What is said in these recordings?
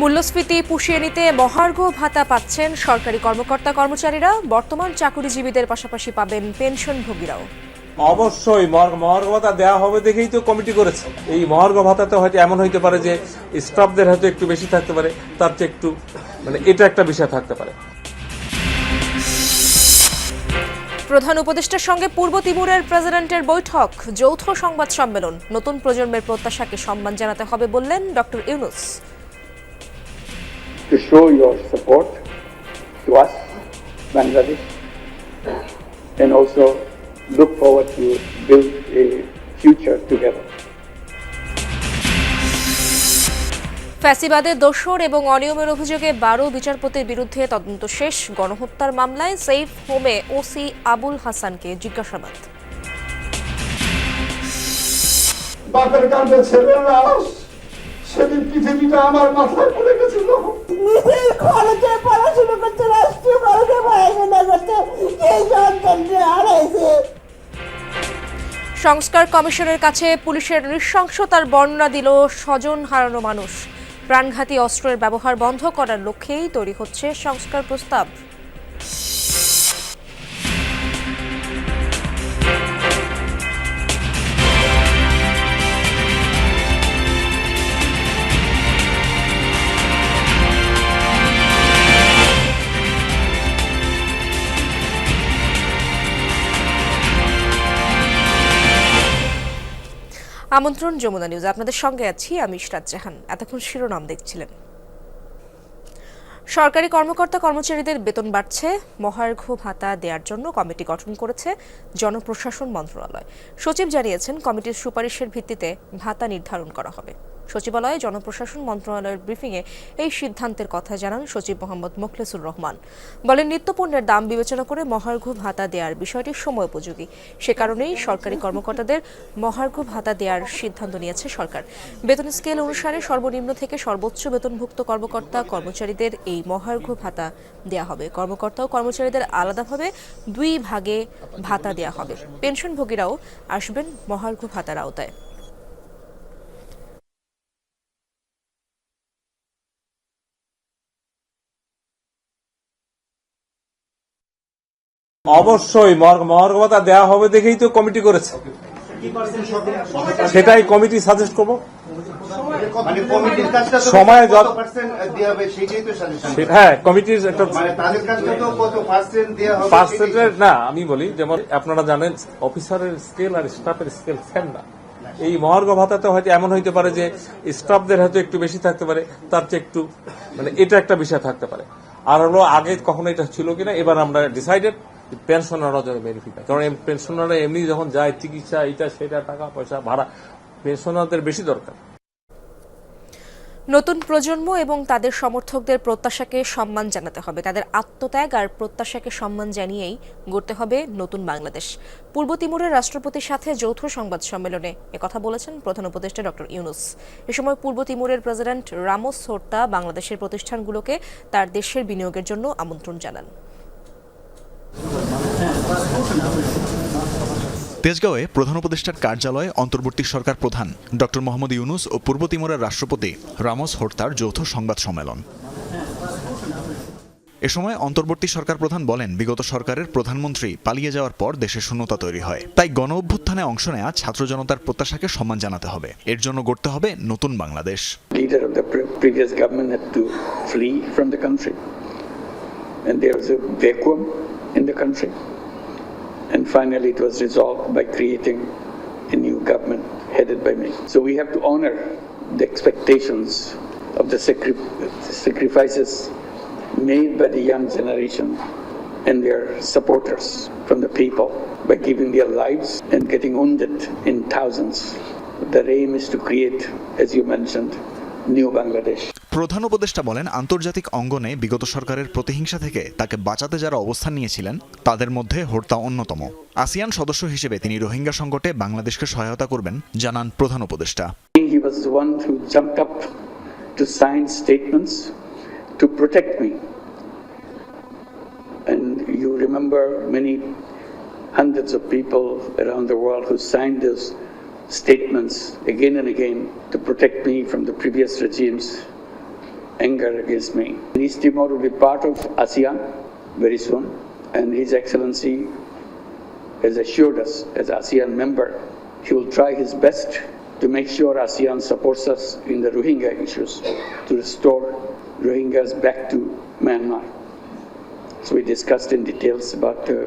মূল্যস্ফীতি পুষিয়ে নিতে মহার্ঘ ভাতা পাচ্ছেন সরকারি কর্মকর্তা কর্মচারীরা। বর্তমান চাকুরিজীবীদের পাশাপাশি পাবেন পেনশনভোগীরাও। অবশ্যই মহার্ঘ ভাতা দেওয়া হবে দেখেই তো কমিটি করেছে। এই মহার্ঘ ভাতাতে হয়তো এমন হইতে পারে যে স্টাফদের হয়তো একটু বেশি থাকতে পারে তার চেয়ে একটু মানে এটা একটা বিষয় থাকতে পারে। প্রধান উপদেষ্টার সঙ্গে পূর্ব তিমুরের প্রেসিডেন্টের বৈঠক যৌথ সংবাদ সম্মেলন। নতুন প্রজন্মের প্রত্যাশাকে সম্মান জানাতে হবে বললেন doctor Yunus. To show your support to us, Bangladesh, and also look forward to build a future together. ফ্যাসিবাদের দোসর এবং অনিয়মের অভিযোগে বারো বিচারপতির বিরুদ্ধে তদন্ত শেষ গণহত্যার মামলায় সেফ হোমে ওসি আবুল হাসানকে জিজ্ঞাসাবাদ সেদিন পৃথিবীটা আমার মাথায় পড়ে গেছিল। নিজের খরচে পড়াশোনা করতে রাষ্ট্রীয় খরচে পড়াশোনা করতে সেই সন্তানকে হারাইছে? সংস্কার কমিশনের কাছে পুলিশের নৃশংসতার বর্ণনা দিল স্বজন হারানো মানুষ। প্রাণঘাতী অস্ত্রের ব্যবহার বন্ধ করার লক্ষ্যেই তৈরি হচ্ছে সংস্কার প্রস্তাব। আমন্ত্রণ, যমুনা নিউজ। আপনাদের সঙ্গে আছি আমি ইশরাত জাহান। এতক্ষণ শিরোনাম দেখছিলেন। সরকারি কর্মকর্তা কর্মচারীদের বেতন বাড়ছে। মহার্ঘ ভাতা দেওয়ার জন্য কমিটি গঠন করেছে জনপ্রশাসন মন্ত্রণালয়। সচিব জানিয়েছেন, কমিটির সুপারিশের ভিত্তিতে ভাতা নির্ধারণ করা হবে। সচিবালয়ে জনপ্রশাসন মন্ত্রণালয়ের ব্রিফিংয়ে এই সিদ্ধান্তের কথা জানান সচিব মোহাম্মদ মোখলেসুর রহমান। বলেন, নিত্যপণ্যের দাম বিবেচনা করে মহার্ঘ ভাতা দেওয়ার বিষয়টি সময় উপযোগী। সে কারণেই সরকারি কর্মকর্তাদের মহার্ঘ ভাতা দেওয়ার সিদ্ধান্ত নিয়েছে সরকার। বেতন স্কেল অনুসারে সর্বনিম্ন থেকে সর্বোচ্চ বেতনভুক্ত কর্মকর্তা, কর্মচারীদের এই মহার্ঘ ভাতা দেওয়া হবে। কর্মকর্তা ও কর্মচারীদের আলাদাভাবে দুই ভাগে ভাতা দেওয়া হবে। পেনশনভোগীরাও আসবেন মহার্ঘ ভাতার আওতায়। অবশ্যই ভাতা দেওয়া হবে দেখেই তো কমিটি করেছে। সেটাই কমিটি সাজেস্ট করব। মানে সময় হ্যাঁ কমিটির একটা মানে তাদের কাজটা তো কত পার্সেন্ট দেওয়া না আমি বলি যেমন আপনারা জানেন অফিসারের স্কেল আর স্টাফের স্কেল সেম না। এই মহার্ঘ ভাতাতে হয়তো এমন হইতে পারে যে স্টাফদের হয়তো একটু বেশি থাকতে পারে তার চেয়ে একটু মানে এটা একটা বিষয় থাকতে পারে। আর হলো আগে কখনো এটা ছিল কিনা এবার আমরা ডিসাইডেড পেনশনাররা যেন বেনিফিট পায় কারণ পেনশনাররা এমনি যখন যায়, চিকিৎসা এটা সেটা, টাকা, পয়সা, ভাড়া পেনশনারদের বেশি দরকার। নতুন প্রজন্ম এবং তাদের সমর্থকদের প্রত্যাশাকে সম্মান জানাতে হবে। তাদের আত্মত্যাগ আর প্রত্যাশাকে সম্মান জানিয়েই গড়তে হবে নতুন বাংলাদেশ। পূর্ব তিমুরের রাষ্ট্রপতির সাথে যৌথ সংবাদ সম্মেলনে একথা বলেছেন প্রধান উপদেষ্টা ডক্টর ইউনুস। এ সময় পূর্ব তিমুরের প্রেসিডেন্ট রামোস হোর্তা বাংলাদেশের প্রতিষ্ঠানগুলোকে তার দেশের বিনিয়োগের জন্য আমন্ত্রণ জানান। তেজগাঁওয়ে প্রধান উপদেষ্টার কার্যালয়ে অন্তর্বর্তী সরকার প্রধান ডক্টর মোহাম্মদ ইউনুস ও পূর্ব তিমুরের রাষ্ট্রপতি রামোস হোর্তার যৌথ সংবাদ সম্মেলন এ সময় অন্তর্বর্তী সরকার প্রধান বলেন, বিগত সরকারের প্রধানমন্ত্রী পালিয়ে যাওয়ার পর দেশে শূন্যতা তৈরি হয় তাই গণ অভ্যুত্থানে অংশ নেওয়া ছাত্র জনতার প্রত্যাশাকে সম্মান জানাতে হবে এর জন্য গড়তে হবে নতুন Bangladesh. And there was a vacuum in the country. And finally, it was resolved by creating a new government headed by me. So we have to honor the expectations of the sacrifices made by the young generation and their supporters from the people by giving their lives and getting wounded in thousands. The aim is to create, as you mentioned, new Bangladesh. প্রধান উপদেষ্টা বলেন, আন্তর্জাতিক অঙ্গনে বিগত সরকারের প্রতিহিংসা থেকে তাকে বাঁচাতে যারা অবস্থান নিয়েছিলেন, তাদের মধ্যে হোর্তা অন্যতম। আসিয়ান সদস্য হিসেবে তিনি রোহিঙ্গা সংকটে বাংলাদেশকে সহায়তা করবেন, জানান প্রধান উপদেষ্টা। Hundreds of people around the world who signed those statements again and again to protect me from the previous regimes. Anger against me. East Timor will be part of ASEAN very soon, and His Excellency has assured us as ASEAN member he will try his best to make sure ASEAN supports us in the Rohingya issues to restore Rohingyas back to Myanmar. So we discussed in details about uh,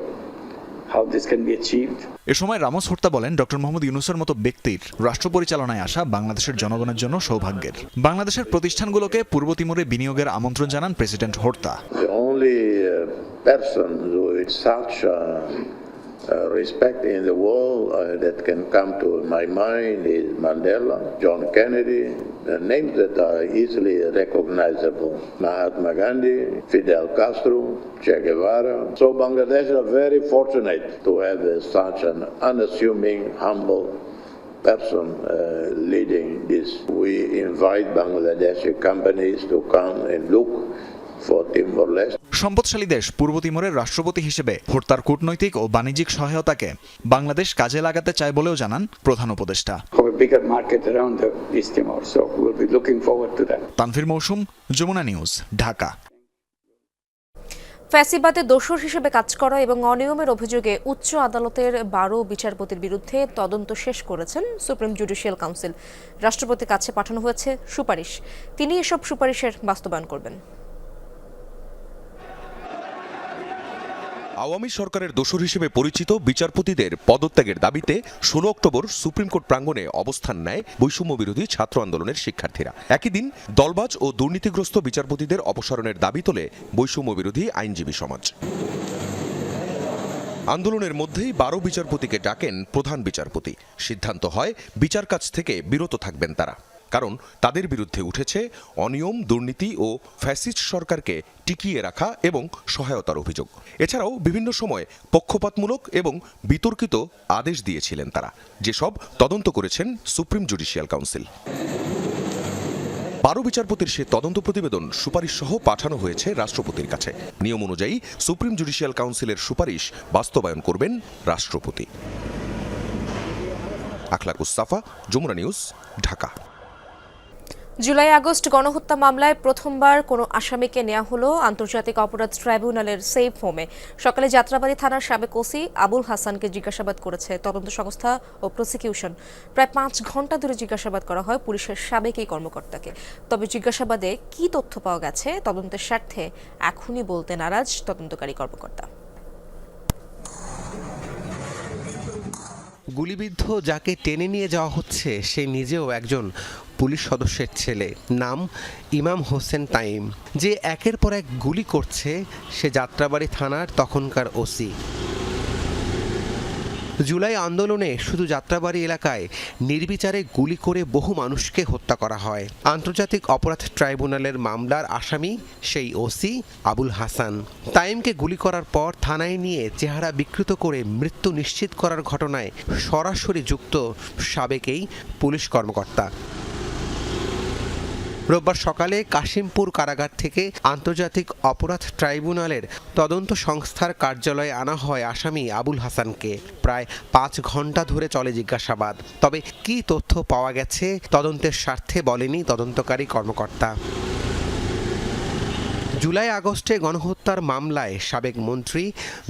how this can be achieved. এ সময় Ramos হর্তা বলেন doctor Mohammad ইউনুসের মতো ব্যক্তির রাষ্ট্র পরিচালনায় আসা বাংলাদেশের জনগণের জন্য সৌভাগ্যের বাংলাদেশের প্রতিষ্ঠানগুলোকে পূর্ব তিমুরে বিনিয়োগের আমন্ত্রণ জানান president Horta The only person with such uh, respect in the world uh, that can come to my mind is Mandela, John Kennedy, names that are easily recognizable. Mahatma Gandhi, Fidel Castro, Che Guevara. So Bangladesh are very fortunate to have uh, such an unassuming, humble person uh, leading this. We invite Bangladeshi companies to come and look for Timor-Leste. সম্পদশালী দেশ পূর্ব তিমুরের রাষ্ট্রপতি হিসেবে হর্তার কূটনৈতিক ও বাণিজ্যিক সহায়তাকে বাংলাদেশ কাজে লাগাতে চায় বলেও জানান প্রধান উপদেষ্টা. তানফির মৌসুম যমুনা নিউজ ঢাকা। ফ্যাসিবাদে দোষর হিসেবে কাজ করা এবং অনিয়মের অভিযোগে উচ্চ আদালতের বারো বিচারপতির বিরুদ্ধে তদন্ত শেষ করেছেন সুপ্রিম জুডিশিয়াল কাউন্সিল। রাষ্ট্রপতির কাছে পাঠানো হয়েছে সুপারিশ। তিনি এসব সুপারিশের বাস্তবায়ন করবেন। আওয়ামী সরকারের দোসর হিসেবে পরিচিত বিচারপতিদের পদত্যাগের দাবিতে ষোলো অক্টোবর সুপ্রিম কোর্ট প্রাঙ্গণে অবস্থান নেয় বৈষম্য বিরোধী ছাত্র আন্দোলনের শিক্ষার্থীরা। একই দিন দলবাজ ও দুর্নীতিগ্রস্ত বিচারপতিদের অপসারণের দাবি তোলে বৈষম্য বিরোধী আইনজীবী সমাজ। আন্দোলনের মধ্যেই বারো বিচারপতিকে ডাকেন প্রধান বিচারপতি। সিদ্ধান্ত হয়, বিচার কাজ থেকে বিরত থাকবেন তারা। কারণ তাদের বিরুদ্ধে উঠেছে অনিয়ম, দুর্নীতি ও ফ্যাসিস্ট সরকারকে টিকিয়ে রাখা এবং সহায়তার অভিযোগ। এছাড়াও বিভিন্ন সময় পক্ষপাতমূলক এবং বিতর্কিত আদেশ দিয়েছিলেন তারা। যেসব তদন্ত করেছেন সুপ্রিম জুডিশিয়াল কাউন্সিল। বারো বিচারপতির সে তদন্ত প্রতিবেদন সুপারিশ সহ পাঠানো হয়েছে রাষ্ট্রপতির কাছে। নিয়ম অনুযায়ী সুপ্রিম জুডিশিয়াল কাউন্সিলের সুপারিশ বাস্তবায়ন করবেন রাষ্ট্রপতি। Akhlak উস্তাফা Jamuna news, Dhaka. July August গণহত্যা মামলায় প্রথমবার কোনো আসামিকে নেওয়া হলো আন্তর্জাতিক অপরাধ ট্রাইব্যুনালের সেফ হোমে। সকালে যাত্রাবাড়ি থানার সাবেক ওসি আবুল হাসানকে জিজ্ঞাসাবাদ করেছে তদন্ত সংস্থা ও প্রসিকিউশন। প্রায় পাঁচ ঘণ্টা ধরে জিজ্ঞাসাবাদ করা হয় পুলিশের সাবেক এই কর্মকর্তাকে। তবে জিজ্ঞাসাবাদে কি তথ্য পাওয়া গেছে তদন্তের স্বার্থে এখনই বলতে নারাজ তদন্তকারী কর্মকর্তা। গুলিবিদ্ধ যাকে টেনে নিয়ে যাওয়া হচ্ছে, সে নিজেও একজন পুলিশ সদস্যের ছেলে, নাম ইমাম হোসেন তাইম, যে একের পর এক গুলি করছে সে যাত্রাবাড়ি থানার তখনকার ওসি। জুলাই আন্দোলনে শুধু যাত্রাবাড়ি এলাকায় নির্বিচারে গুলি করে বহু মানুষকে হত্যা করা হয়। আন্তর্জাতিক অপরাধ ট্রাইব্যুনালের মামলার আসামি সেই ওসি আবুল হাসান। তাইমকে গুলি করার পর থানায় নিয়ে চেহারা বিকৃত করে মৃত্যু নিশ্চিত করার ঘটনায় সরাসরি যুক্ত সাবেকেই পুলিশ কর্মকর্তা। রোববার সকালে কাশিমপুর কারাগার থেকে আন্তর্জাতিক অপরাধ ট্রাইব্যুনালের তদন্ত সংস্থার কার্যালয়ে আনা হয় আসামি আবুল হাসানকে। প্রায় পাঁচ ঘণ্টা ধরে চলে জিজ্ঞাসাবাদ। তবে কি তথ্য পাওয়া গেছে তদন্তের স্বার্থে বলেনি তদন্তকারী কর্মকর্তা। জুলাই আগস্টে গণহত্যার মামলায় সাবেক মন্ত্রী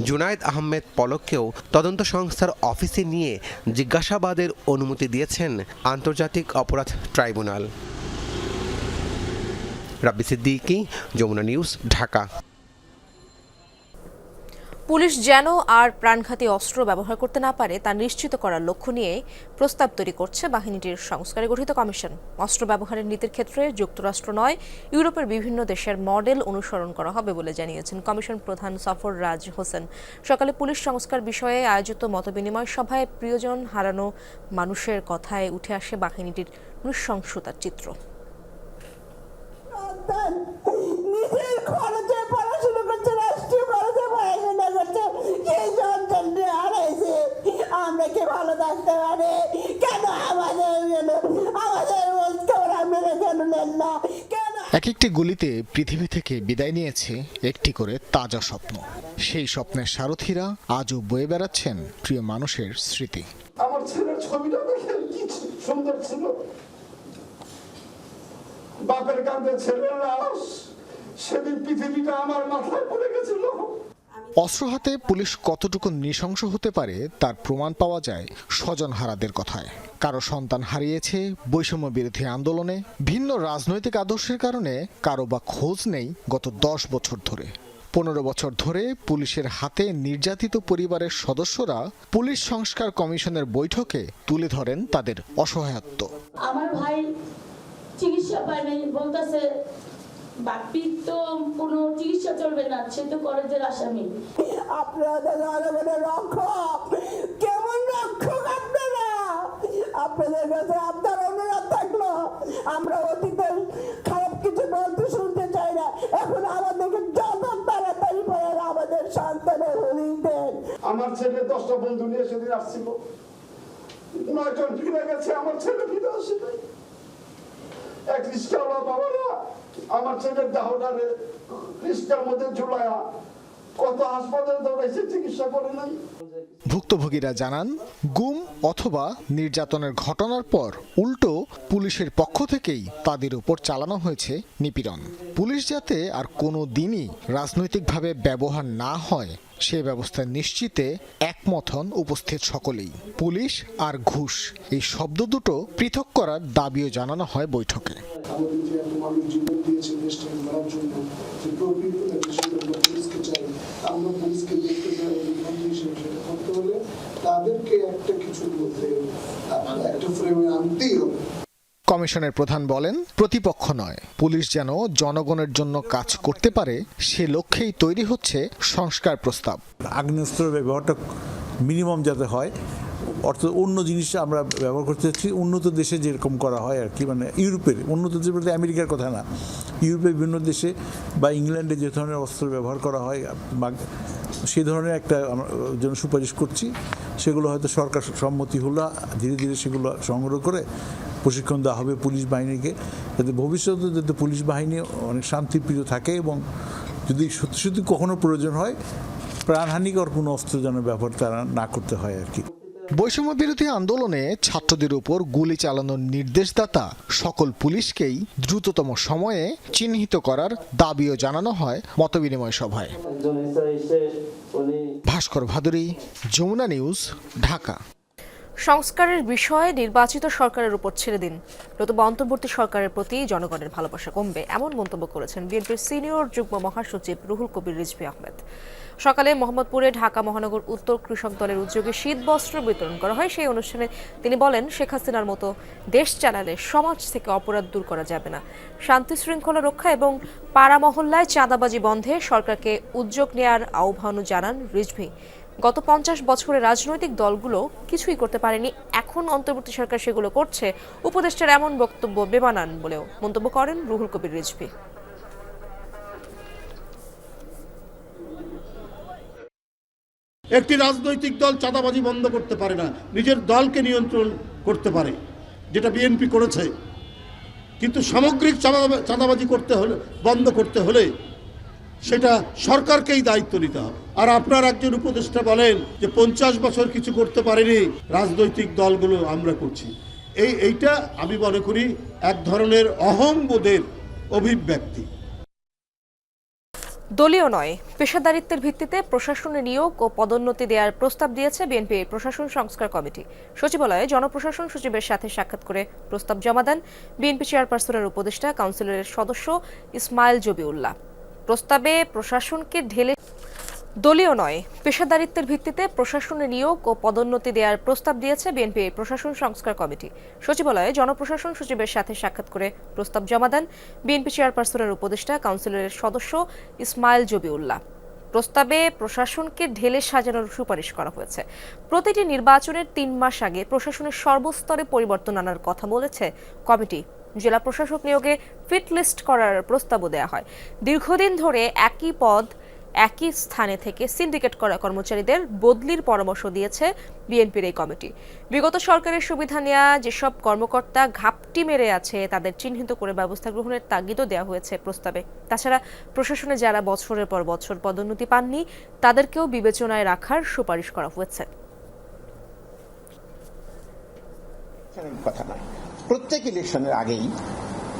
জুনায়েদ আহমেদ পলককেও তদন্ত সংস্থার অফিসে নিয়ে জিজ্ঞাসাবাদের অনুমতি দিয়েছেন আন্তর্জাতিক অপরাধ tribunal. Rabbi Siddiqui, Jamuna news, Dhaka. Police যেন আর প্রাণঘাতী অস্ত্র ব্যবহার করতে না পারে, তা নিশ্চিত করার লক্ষ্য নিয়ে প্রস্তাব তৈরি করছে বাহিনীটির সংস্কারে গঠিত কমিশন। অস্ত্র ব্যবহারের নীতির ক্ষেত্রে যুক্তরাষ্ট্র নয়, ইউরোপের বিভিন্ন দেশের মডেল অনুসরণ করা হবে বলে জানিয়েছেন কমিশন প্রধান সফর রাজ হোসেন। সকালে পুলিশ সংস্কার বিষয়ে আয়োজিত মতবিনিময় সভায় প্রিয়জন হারানো মানুষের কথায় উঠে আসে বাহিনীটির নৃশংসতার চিত্র। সন্তান। নিজের খরচে পড়াশোনা করছে রাষ্ট্রীয় খরচে পড়াশোনা করছে সেই সন্তানটা হারাইছে। আমরা কি ভালো থাকতে পারে? কেন আমাদের গেল আমাদের বলতে ওরা মেরে কেন নেন না। কেন এক একটি গুলিতে পৃথিবী থেকে বিদায় নিয়েছে একটি করে তাজা স্বপ্ন। সেই স্বপ্নের সারথীরা আজও বয়ে বেড়াচ্ছেন প্রিয় মানুষের স্মৃতি। আমার ছেলের ছবিটা দেখেন কি সুন্দর ছিল। বাপের কাঁধে ছেলের লাশ সেদিন পৃথিবীটা আমার মাথায় পড়ে গেছিল। অস্ত্র হাতে পুলিশ কতটুকু নৃশংস হতে পারে তার প্রমাণ পাওয়া যায় স্বজনহারাদের কথায়। কারও সন্তান হারিয়েছে বৈষম্য বিরোধী আন্দোলনে ভিন্ন রাজনৈতিক আদর্শের কারণে কারও বা খোঁজ নেই গত দশ বছর ধরে। পনেরো বছর ধরে পুলিশের হাতে নির্যাতিত পরিবারের সদস্যরা পুলিশ সংস্কার কমিশনের বৈঠকে তুলে ধরেন তাদের অসহায়ত্ব। আমার ভাই চিকিৎসা পায় নাই বলতেছে বাপির তো কোনো চিকিৎসা চলবে না সে তো কলেজের আসামি। আপনারা জনগণের রক্ষক কেমন রক্ষক আপনারা? আপনাদের কাছে আপনার অনুরোধ থাকল আমরা অতীতের খারাপ কিছু বলতে শুনতে চাই না এখন আমাদেরকে যত তাড়াতাড়ি পারেন আমাদের সন্তানের হলিং দেন। আমার ছেলে দশটা বন্ধু নিয়ে সেদিন আসছিল। নয়জন ফিরে গেছে আমার ছেলে ফিরে আসে নাই। আমার ছেলের মধ্যে ভুক্তভোগীরা জানান, গুম অথবা নির্যাতনের ঘটনার পর উল্টো পুলিশের পক্ষ থেকেই তাদের উপর চালানো হয়েছে নিপীড়ন। পুলিশ যাতে আর কোনো দিনই রাজনৈতিকভাবে ব্যবহার না হয় সে ব্যবস্থা নিশ্চিতে একমত হন উপস্থিত সকলেই, পুলিশ আর ঘুষ। এই শব্দ দুটো পৃথক করার দাবিও জানানো হয় বৈঠকে। তাদেরকে একটা কিছুর মধ্যে একটা ফ্রেমে আনতেই হবে। কমিশনের প্রধান বলেন, প্রতিপক্ষ নয়। পুলিশ যেন জনগণের জন্য কাজ করতে পারে, সে লক্ষ্যেই তৈরি হচ্ছে সংস্কার প্রস্তাব। আগ্নেয়াস্ত্রের ব্যবহারটা মিনিমাম যাতে হয় অর্থাৎ অন্য জিনিস আমরা ব্যবহার করতে চাচ্ছি, উন্নত দেশে যেরকম করা হয় আর কি মানে ইউরোপের, উন্নত দেশ বলতে আমেরিকার কথা না। ইউরোপের বিভিন্ন দেশে বা ইংল্যান্ডে যে ধরনের অস্ত্র ব্যবহার করা হয়, বা সেই ধরনের একটা আমরা জন্য সুপারিশ করছি, সেগুলো হয়তো সরকার সম্মতি হলো, ধীরে ধীরে সেগুলো সংগ্রহ করে প্রশিক্ষণ দেওয়া হবে পুলিশ বাহিনীকে যাতে ভবিষ্যতে যাতে পুলিশ বাহিনী অনেক শান্তিপ্রিয় থাকে এবং যদি সত্যি সত্যি কখনো প্রয়োজন হয় প্রাণহানিকর কোনো অস্ত্র যেন ব্যবহার তারা না করতে হয় আর কি। বৈষম্য বিরোধী আন্দোলনে ছাত্রদের উপর গুলি চালানোর নির্দেশদাতা সকল পুলিশকেই দ্রুততম সময়ে চিহ্নিত করার দাবিও জানানো হয় মতবিনিময় সভায়। ভাস্কর ভাদুরী যমুনা নিউজ ঢাকা। সংস্কারের বিষয়ে নির্বাচিত সরকারের উপর ছেড়ে দিন। নতুবা অন্তর্বর্তী সরকারের প্রতি জনগণের ভালোবাসা কমবে, এমন মন্তব্য করেছেন বিএনপির সিনিয়র যুগ্ম মহাসচিব রুহুল কবির রিজভী আহমেদ। সকালে মোহাম্মদপুরে ঢাকা মহানগর উত্তর কৃষক দলের উদ্যোগে শীত বস্ত্র বিতরণ করা হয়। সেই অনুষ্ঠানে তিনি বলেন, শেখ হাসিনার মতো দেশ চালালে সমাজ থেকে অপরাধ দূর করা যাবে না। শান্তি শৃঙ্খলা রক্ষা এবং পাড়া মহল্লায় চাঁদাবাজি বন্ধে সরকারকে উদ্যোগ নেয়ার আহ্বানও জানান রিজভী। গত পঞ্চাশ বছরে রাজনৈতিক দলগুলো কিছুই করতে পারেনি। এখন অন্তর্বর্তী সরকার সেগুলো করছে। উপদেষ্টার এমন বক্তব্য বেমানান বলেও মন্তব্য করেন রুহুল কবির রিজভী। একটি রাজনৈতিক দল চাঁদাবাজি বন্ধ করতে পারে না, নিজের দলকে নিয়ন্ত্রণ করতে পারে, যেটা বিএনপি করেছে। কিন্তু সামগ্রিক চাঁদা- চাঁদাবাজি করতে হলে, বন্ধ করতে হলে সেটা সরকারকেই দায়িত্ব নিতে হবে। আর আপনার একজন উপদেষ্টা বলেন যে পঞ্চাশ বছর কিছু করতে পারেনি, রাজনৈতিক দলগুলো আমরা করছি। এই, এইটা আমি মনে করি এক ধরনের অহংবোধের অভিব্যক্তি। দলীয় নয়, পেশাদারিত্বের ভিত্তিতে প্রশাসনে নিয়োগ ও পদোন্নতি দেওয়ার প্রস্তাব দিয়েছে বিএনপি প্রশাসন সংস্কার কমিটি। সচিবালয়ে জনপ্রশাসন সচিবের সাথে সাক্ষাৎ করে প্রস্তাব জমা দেন বিএনপি চেয়ারপারসনের উপদেষ্টা, কাউন্সিলরের সদস্য ইসমাইল জবিউল্লাহ। প্রস্তাবে প্রশাসনকে ঢেলে দলীয় নয়, পেশাদারিত্বের ভিত্তিতে প্রশাসনে নিয়োগ ও পদোন্নতি দেওয়ার প্রস্তাব দিয়েছে বিএনপি প্রশাসন সংস্কার কমিটি। সচিবালয়ে জনপ্রশাসন সচিবের সাথে সাক্ষাৎ করে প্রস্তাব জমা দেন বিএনপি চেয়ারপারসনের উপদেষ্টা কাউন্সিলরের সদস্য ইসমাইল জবিউল্লাহ। প্রস্তাবে প্রশাসনকে ঢেলে সাজানোর সুপারিশ করা হয়েছে। প্রতিটি নির্বাচনের তিন মাস আগে প্রশাসনের সর্বস্তরে পরিবর্তন আনার কথা বলেছে কমিটি। জেলা প্রশাসক নিয়োগে ফিট লিস্ট করার প্রস্তাবও দেওয়া হয়। দীর্ঘদিন ধরে একই পদ, একই স্থানে থেকে সিন্ডিকেট করা কর্মচারীদের বদলির পরামর্শ দিয়েছে বিএনপির এই কমিটি। বিগত সরকারের সুবিধা নেওয়া যেসব কর্মকর্তা ঘাপটি মেরে আছে, তাদের চিহ্নিত করে ব্যবস্থা গ্রহণের তাগিদও দেওয়া হয়েছে প্রস্তাবে। তাছাড়া প্রশাসনে যারা বছরের পর বছর পদোন্নতি পাননি, তাদেরকেও বিবেচনায় রাখার সুপারিশ করা হয়েছে। কথা প্রত্যেক ইলেকশনের আগেই,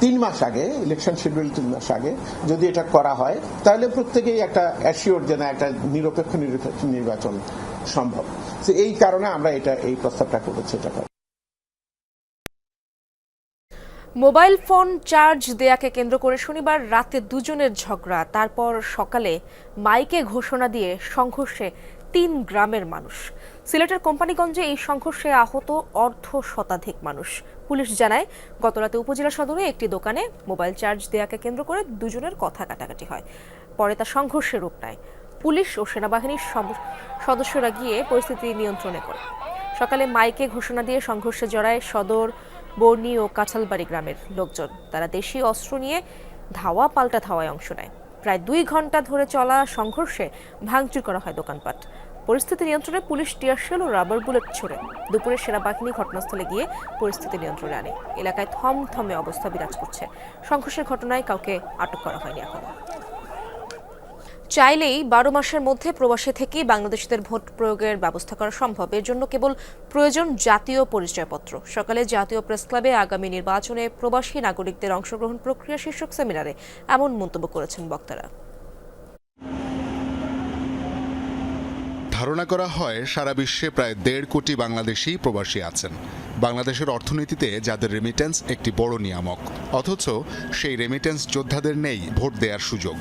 তিন মাস আগে, ইলেকশন শিডিউল তিন মাস আগে, যদি এটা করা হয়, তাহলে প্রত্যেকেই একটা অ্যাসিওর যে না, একটা নিরপেক্ষ নির্বাচন সম্ভব এই কারণে আমরা এটা, এই প্রস্তাবটা করেছি, এটা। মোবাইল ফোন চার্জ দেয়াকে কেন্দ্র করে শনিবার রাতে দুজনের ঝগড়া, তারপর সকালে মাইকে ঘোষণা দিয়ে সংঘর্ষে তিন গ্রামের মানুষ। সিলেটের কোম্পানিগঞ্জে এই সংঘর্ষে আহত অর্ধ শতাধিক মানুষ। পুলিশ জানায়, গতরাতে উপজেলা সদরে একটি দোকানে মোবাইল চার্জ দেয়াকে কেন্দ্র করে দুজনের কথা কাটাকাটি হয়। পরে তা সংঘর্ষে রূপ নেয়। পুলিশ ও সেনাবাহিনীর সদস্যরা গিয়ে পরিস্থিতি নিয়ন্ত্রণে করে। সকালে মাইকে ঘোষণা দিয়ে সংঘর্ষে জড়ায় সদর, বর্ণি ও কাঁঠালবাড়ি গ্রামের লোকজন। তারা দেশি অস্ত্র নিয়ে ধাওয়া পাল্টা ধাওয়ায় অংশ নেয়। প্রায় দুই ঘণ্টা ধরে চলা সংঘর্ষে ভাঙচুর করা হয় দোকানপাট। পরিস্থিতি নিয়ন্ত্রণে পুলিশ টিয়ারশেল ও রাবার বুলেট ছোড়ে। দুপুরে সেনাবাহিনী ঘটনাস্থলে গিয়ে পরিস্থিতি নিয়ন্ত্রণে আনে। এলাকায় থমথমে অবস্থা বিরাজ করছে। সংঘর্ষের ঘটনায় কাউকে আটক করা হয়নি এখনও। চাইলেই বারো মাসের মধ্যে প্রবাসী থেকেই বাংলাদেশিদের ভোট প্রয়োগের ব্যবস্থা করা সম্ভব। এর জন্য কেবল প্রয়োজন জাতীয় পরিচয়পত্র। সকালে জাতীয় প্রেস ক্লাবে আগামী নির্বাচনে প্রবাসী নাগরিকদের অংশগ্রহণ প্রক্রিয়া শীর্ষক সেমিনারে এমন মন্তব্য করেছেন বক্তারা। ধারণা করা হয় সারা বিশ্বে প্রায় দেড় কোটি বাংলাদেশি প্রবাসী আছেন। বাংলাদেশের অর্থনীতিতে যাদের রেমিটেন্স একটি বড় নিয়ামক। অথচ সেই রেমিটেন্স যোদ্ধাদের নেই ভোট দেওয়ার সুযোগ।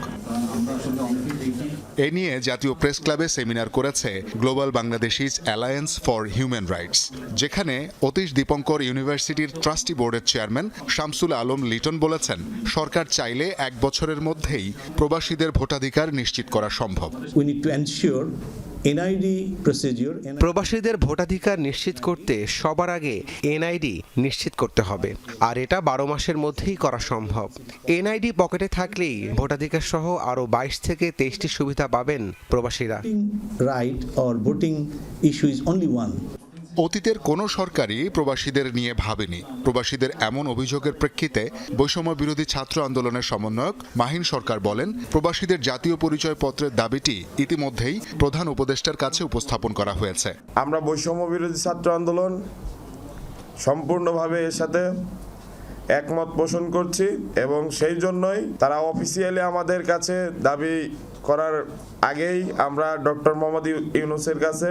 এ নিয়ে জাতীয় প্রেস ক্লাবে সেমিনার করেছে global Bangladeshis alliance for human rights, যেখানে অতীশ দীপঙ্কর ইউনিভার্সিটির ট্রাস্টি বোর্ডের চেয়ারম্যান শামসুল আলম লিটন বলেছেন, সরকার চাইলে এক বছরের মধ্যেই প্রবাসীদের ভোটাধিকার নিশ্চিত করা সম্ভব। প্রবাসীদের ভোটাধিকার নিশ্চিত করতে সবার আগে এনআইডি নিশ্চিত করতে হবে। আর এটা বারো মাসের মধ্যেই করা সম্ভব। এনআইডি পকেটে থাকলেই ভোটাধিকার সহ আরও বাইশ থেকে তেইশটি সুবিধা পাবেন প্রবাসীরা। Right or voting issue is only one. অতীতের কোনো সরকারই প্রবাসীদের নিয়ে ভাবেনি। প্রবাসীদের এমন অভিযোগের প্রেক্ষিতে বৈষম্য বিরোধী ছাত্র আন্দোলনের সমন্বয়ক মাহিন সরকার বলেন, প্রবাসীদের জাতীয় পরিচয়পত্রের দাবিটি ইতিমধ্যেই প্রধান উপদেষ্টার কাছে উপস্থাপন করা হয়েছে। আমরা বৈষম্য বিরোধী ছাত্র আন্দোলন সম্পূর্ণভাবে এর সাথে একমত পোষণ করছি এবং সেই জন্যই তারা অফিসিয়ালি আমাদের কাছে দাবি করার আগেই আমরা ডক্টর মোহাম্মদ ইউনুসের কাছে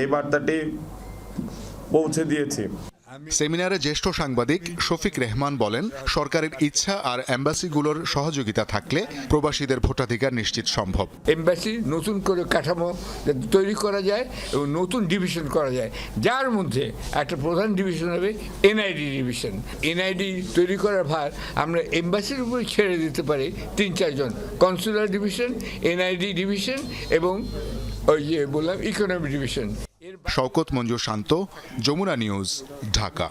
এই বার্তাটি পৌঁছে দিয়েছি। সেমিনারে জ্যেষ্ঠ সাংবাদিক শফিক রেহমান বলেন সরকারের ইচ্ছা আর অ্যাম্বাসিগুলোর সহযোগিতা থাকলে প্রবাসীদের ভোটাধিকার নিশ্চিত সম্ভব। এম্বাসি নতুন করে কাঠামো তৈরি করা যায় এবং নতুন ডিভিশন করা যায়। যার মধ্যে একটা প্রধান ডিভিশন হবে এনআইডি ডিভিশন। এনআইডি তৈরি করার ভার আমরা এম্বাসির উপরে ছেড়ে দিতে পারি তিন চারজন। কনসুলার ডিভিশন এনআইডি ডিভিশন এবং ওই যে বললাম economy division. Shawkat Manju Shanto Jamuna news Dhaka.